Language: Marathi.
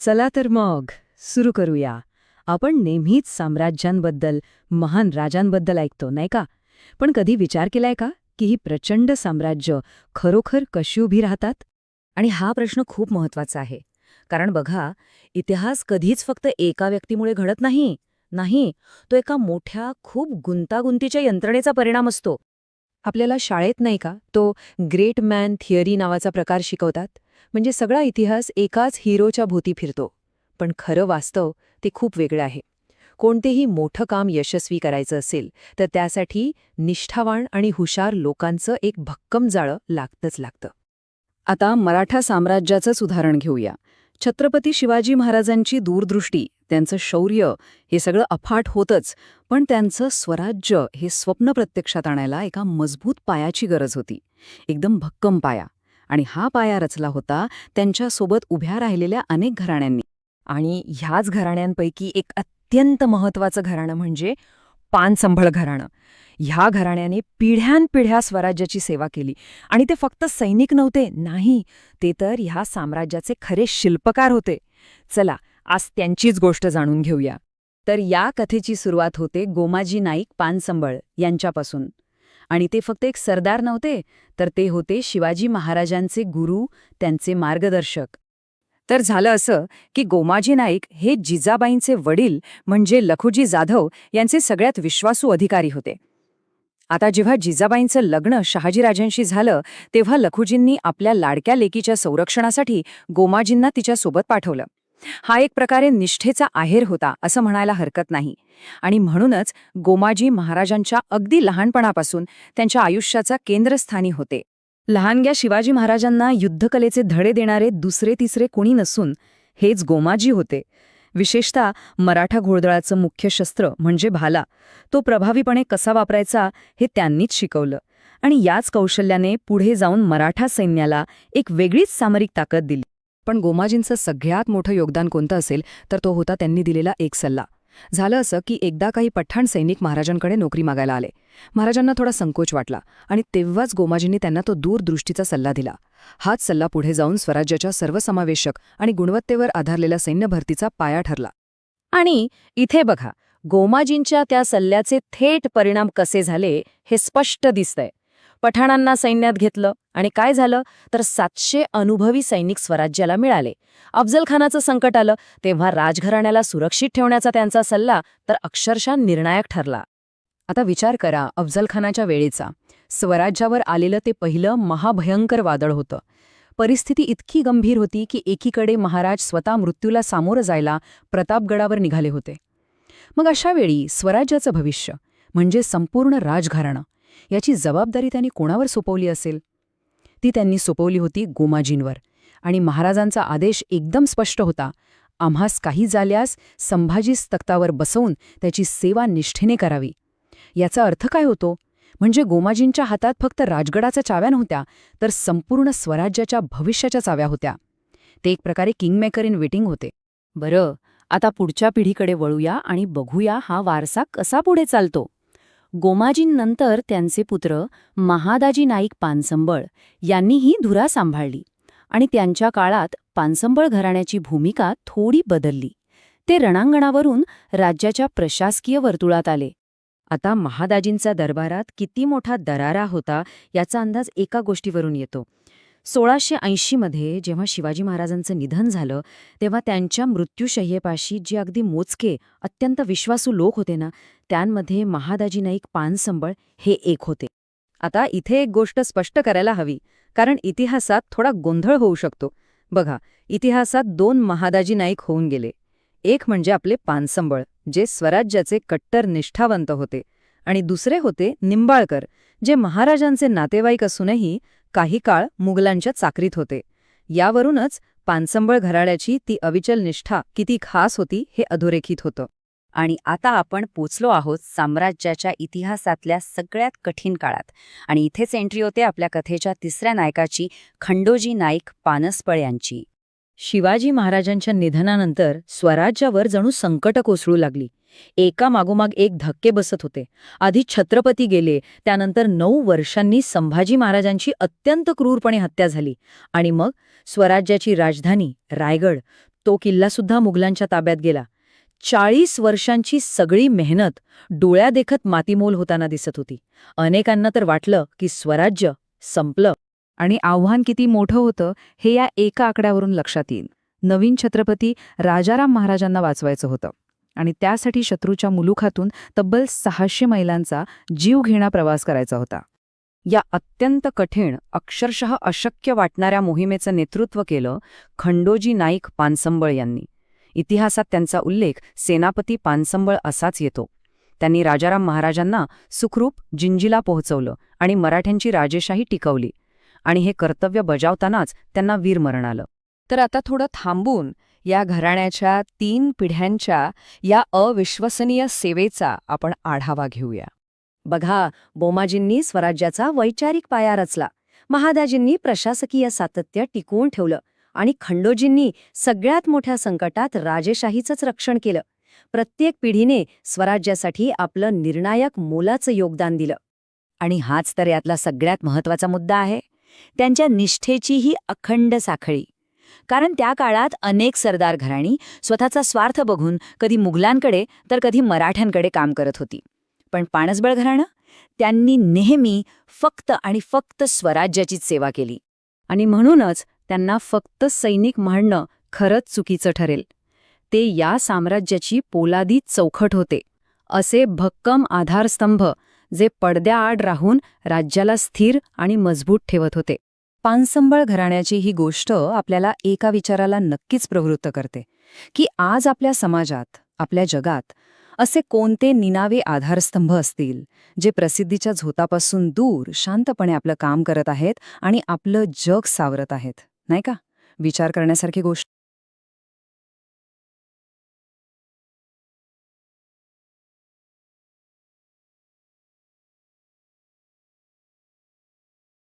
चला तर मग सुरू करूया. आपण नेहमीच साम्राज्यांबद्दल महान राजांबद्दल ऐकतो नाही का? पण कधी विचार केलाय का की ही प्रचंड साम्राज्य खरोखर कशी उभी राहतात? आणि हा प्रश्न खूप महत्त्वाचा आहे. कारण बघा इतिहास कधीच फक्त एका व्यक्तीमुळे घडत नाही. नाही तो एका मोठ्या खूप गुंतागुंतीच्या यंत्रणेचा परिणाम असतो. आपल्याला शाळेत नाही का तो ग्रेट मॅन थिअरी नावाचा प्रकार शिकवतात. म्हणजे सगळा इतिहास एकाच हिरोच्या भोवती फिरतो. पण खरं वास्तव ते खूप वेगळं आहे. कोणतेही मोठं काम यशस्वी करायचं असेल तर त्यासाठी निष्ठावान आणि हुशार लोकांचं एक भक्कम जाळं लागतंच लागतं. आता मराठा साम्राज्याचंच उदाहरण घेऊया. छत्रपती शिवाजी महाराजांची दूरदृष्टी त्यांचं शौर्य हे सगळं अफाट होतंच पण त्यांचं स्वराज्य हे स्वप्न प्रत्यक्षात आणायला एका मजबूत पायाची गरज होती. एकदम भक्कम पाया. आणि हा पाया रचला होता त्यांच्यासोबत उभ्या राहिलेल्या अनेक घराण्यांनी. आणि ह्याच घराण्यांपैकी एक अत्यंत महत्वाचं घराणं म्हणजे पानसंभळ घराणं. ह्या घराण्याने पिढ्यानपिढ्या स्वराज्याची सेवा केली. आणि ते फक्त सैनिक नव्हते. नाही ते तर ह्या साम्राज्याचे खरे शिल्पकार होते. चला आज त्यांचीच गोष्ट जाणून घेऊया. तर या कथेची सुरुवात होते गोमाजी नाईक पानसंबळ यांच्यापासून. आणि ते फक्त एक सरदार नव्हते तर ते होते शिवाजी महाराजांचे गुरु त्यांचे मार्गदर्शक. तर झालं असं की गोमाजी नाईक हे जिजाबाईंचे वडील म्हणजे लखुजी जाधव यांचे सगळ्यात विश्वासू अधिकारी होते. आता जेव्हा जिजाबाईंचं लग्न शहाजीराजांशी झालं तेव्हा लखुजींनी आपल्या लाडक्या लेकीच्या संरक्षणासाठी गोमाजींना तिच्यासोबत पाठवलं. हा एक प्रकारे निष्ठेचा आहेर होता असं म्हणायला हरकत नाही. आणि म्हणूनच गोमाजी महाराजांच्या अगदी लहानपणापासून त्यांच्या आयुष्याचा केंद्रस्थानी होते. लहानग्या शिवाजी महाराजांना युद्धकलेचे धडे देणारे दुसरे तिसरे कुणी नसून हेच गोमाजी होते. विशेषतः मराठा घोडदळाचं मुख्य शस्त्र म्हणजे भाला. तो प्रभावीपणे कसा वापरायचा हे त्यांनीच शिकवलं. आणि याच कौशल्याने पुढे जाऊन मराठा सैन्याला एक वेगळीच सामरिक ताकद दिली. पण गोमाजींचं सगळ्यात मोठं योगदान कोणतं असेल तर तो होता त्यांनी दिलेला एक सल्ला. झालं असं की एकदा काही पठाण सैनिक महाराजांकडे नोकरी मागायला आले. महाराजांना थोडा संकोच वाटला आणि तेव्हाच गोमाजींनी त्यांना तो दूरदृष्टीचा सल्ला दिला. हाच सल्ला पुढे जाऊन स्वराज्याच्या सर्वसमावेशक आणि गुणवत्तेवर आधारलेल्या सैन्य भरतीचा पाया ठरला. आणि इथे बघा गोमाजींच्या त्या सल्ल्याचे थेट परिणाम कसे झाले हे स्पष्ट दिसतंय. पठाणांना सैन्यात घेतलं आणि काय झालं? तर सातशे अनुभवी सैनिक स्वराज्याला मिळाले. अफजल खानाचं संकट आलं तेव्हा राजघराण्याला सुरक्षित ठेवण्याचा त्यांचा सल्ला तर अक्षरशः निर्णायक ठरला. आता विचार करा अफजल खानाच्या वेळेचा. स्वराज्यावर आलेलं ते पहिलं महाभयंकर वादळ होतं. परिस्थिती इतकी गंभीर होती की एकीकडे महाराज स्वतः मृत्यूला सामोरं जायला प्रतापगडावर निघाले होते. मग अशावेळी स्वराज्याचं भविष्य म्हणजे संपूर्ण राजघराणं याची जबाबदारी त्यांनी कोणावर सोपवली असेल? ती त्यांनी सोपवली होती गोमाजींवर. आणि महाराजांचा आदेश एकदम स्पष्ट होता. आम्हास काही झाल्यास संभाजीस तख्तावर बसवून त्याची सेवा निष्ठेने करावी. याचा अर्थ काय होतो? म्हणजे गोमाजींच्या हातात फक्त राजगडाच्या चाव्या नव्हत्या तर संपूर्ण स्वराज्याच्या भविष्याच्या चाव्या होत्या. ते एक प्रकारे किंगमेकर इन वेटिंग होते. बरं आता पुढच्या पिढीकडे वळूया आणि बघूया हा वारसा कसा पुढे चालतो. गोमाजींनंतर त्यांचे पुत्र महादाजी नाईक पानसंबळ यांनीही धुरा सांभाळली आणि त्यांच्या काळात पानसंबळ घराण्याची भूमिका थोडी बदलली. ते रणांगणावरून राज्याच्या प्रशासकीय वर्तुळात आले. आता महादाजींचा दरबारात किती मोठा दरारा होता याचा अंदाज एका गोष्टीवरून येतो. सोळाशे ऐंशीमध्ये जेव्हा शिवाजी महाराजांचं निधन झालं तेव्हा त्यांच्या मृत्यूशय्येपाशी जे अगदी मोजके अत्यंत विश्वासू लोक होते ना त्यांमध्ये महादाजी नाईक पानसंबळ हे एक होते. आता इथे एक गोष्ट स्पष्ट करायला हवी कारण इतिहासात थोडा गोंधळ होऊ शकतो. बघा इतिहासात दोन महादाजी नाईक होऊन गेले. एक म्हणजे आपले पानसंबळ जे स्वराज्याचे कट्टर निष्ठावंत होते आणि दुसरे होते निंबाळकर जे महाराजांचे नातेवाईक असूनही काही काळ मुघलांच्या चाकरीत होते. यावरूनच पानसंबळ घराण्याची ती अविचल निष्ठा किती खास होती हे अधोरेखित होतं. आणि आता आपण पोचलो आहोत साम्राज्याच्या इतिहासातल्या सगळ्यात कठीण काळात. आणि इथेच एंट्री होते आपल्या कथेच्या तिसऱ्या नायकाची खंडोजी नाईक पानसपळ यांची शिवाजी महाराजांच्या निधनानंतर स्वराज्यावर जणू संकट कोसळू लागली. एका मागोमाग एक धक्के बसत होते. आधी छत्रपती गेले त्यानंतर नऊ वर्षांनी संभाजी महाराजांची अत्यंत क्रूरपणे हत्या झाली. आणि मग स्वराज्याची राजधानी रायगड तो किल्लासुद्धा मुघलांच्या ताब्यात गेला. चाळीस वर्षांची सगळी मेहनत डोळ्या देखत मातीमोल होताना दिसत होती. अनेकांना तर वाटलं की स्वराज्य संपलं. आणि आव्हान किती मोठं होतं हे या एका आकड्यावरून लक्षात येईल. नवीन छत्रपती राजाराम महाराजांना वाचवायचं होतं. आणि त्यासाठी शत्रूच्या मुलुखातून तब्बल सहाशे मैलांचा जीवघेणा प्रवास करायचा होता. या अत्यंत कठीण अक्षरशः अशक्य वाटणाऱ्या मोहिमेचं नेतृत्व केलं खंडोजी नाईक पानसंबळ यांनी. इतिहासात त्यांचा उल्लेख सेनापती पानसंबळ असाच येतो. त्यांनी राजाराम महाराजांना सुखरूप जिंजीला पोहोचवलं आणि मराठ्यांची राजेशाही टिकवली. आणि हे कर्तव्य बजावतानाच त्यांना वीरमरण आलं. तर आता थोडं थांबून या घराण्याच्या तीन पिढ्यांच्या या अविश्वसनीय सेवेचा आपण आढावा घेऊया. बघा बोमाजींनी स्वराज्याचा वैचारिक पाया रचला. महादाजींनी प्रशासकीय सातत्य टिकवून ठेवलं आणि खंडोजींनी सगळ्यात मोठ्या संकटात राजेशाहीचंच रक्षण केलं. प्रत्येक पिढीने स्वराज्यासाठी आपलं निर्णायक मोलाचं योगदान दिलं. आणि हाच तर यातला सगळ्यात महत्त्वाचा मुद्दा आहे. त्यांच्या निष्ठेची ही अखंड साखळी. कारण त्या काळात अनेक सरदार घराणी स्वतःचा स्वार्थ बघून कधी मुघलांकडे तर कधी मराठ्यांकडे काम करत होती. पण पाणसबळ घराणं? त्यांनी नेहमी फक्त आणि फक्त स्वराज्याचीच सेवा केली. आणि म्हणूनच त्यांना फक्त सैनिक म्हणणं खरंच चुकीचं ठरेल. ते या साम्राज्याची पोलादी चौखट होते. असे भक्कम आधारस्तंभ जे पडद्याआड राहून राज्याला स्थिर आणि मजबूत ठेवत होते. पानसंबळ घराण्याची ही गोष्ट आपल्याला एका विचाराला नक्कीच प्रवृत्त करते की आज आपल्या समाजात आपल्या जगात असे कोणते निनावे आधारस्तंभ असतील जे प्रसिद्धीच्या झोतापासून दूर शांतपणे आपलं काम करत आहेत आणि आपलं जग सावरत आहेत नाही का? विचार करण्यासारखी गोष्ट.